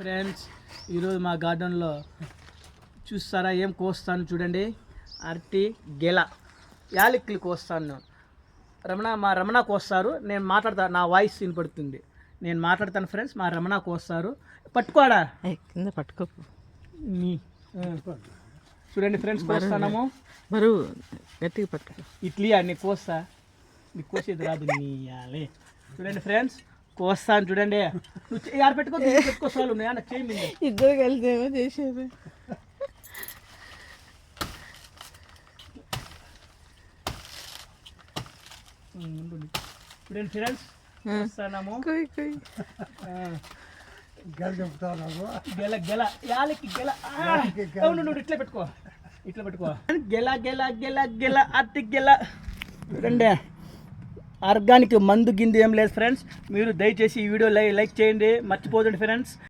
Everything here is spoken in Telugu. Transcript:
ఫ్రెండ్స్ ఈరోజు మా గార్డెన్లో చూస్తారా ఏం కోస్తాను చూడండి. అరటి గెల యాలక్కులు కోస్తాను. రమణ మా రమణ కోస్తారు. నేను మాట్లాడతా నా వాయిస్ వినపడుతుంది. నేను మాట్లాడతాను ఫ్రెండ్స్ మా రమణ కోస్తారు. పట్టుకోడా కింద పట్టుకోకు నీ ఆ. చూడండి ఫ్రెండ్స్ కోస్తాము బరువు గట్టిగా పట్టుకో. ఇడ్లీ అన్ని కోస్తా. నీకు కోసేది రాదు నీ. చూడండి ఫ్రెండ్స్ కోస్తాను చూడండి. నువ్వు ఆడ పెట్టుకో దీన్ని పెట్టుకో చాలు నేను అన్న చేయి మీద. ఇద్దరు కలిసి ఏమో చేసేది. ఫ్రెండ్స్. గెల గెల యాలకి గెల. ఆ! అవును నువ్వు ఇట్లా పెట్టుకో. ఇట్లా పెట్టుకో. గెల గెల గెల గెల అట్టి గెల. చూడండి. ఆర్గానిక్ మందు గింది ఏం లేదు ఫ్రెండ్స్. మీరు దయచేసి ఈ వీడియో లై లైక్ చేయండి. మర్చిపోదండి ఫ్రెండ్స్.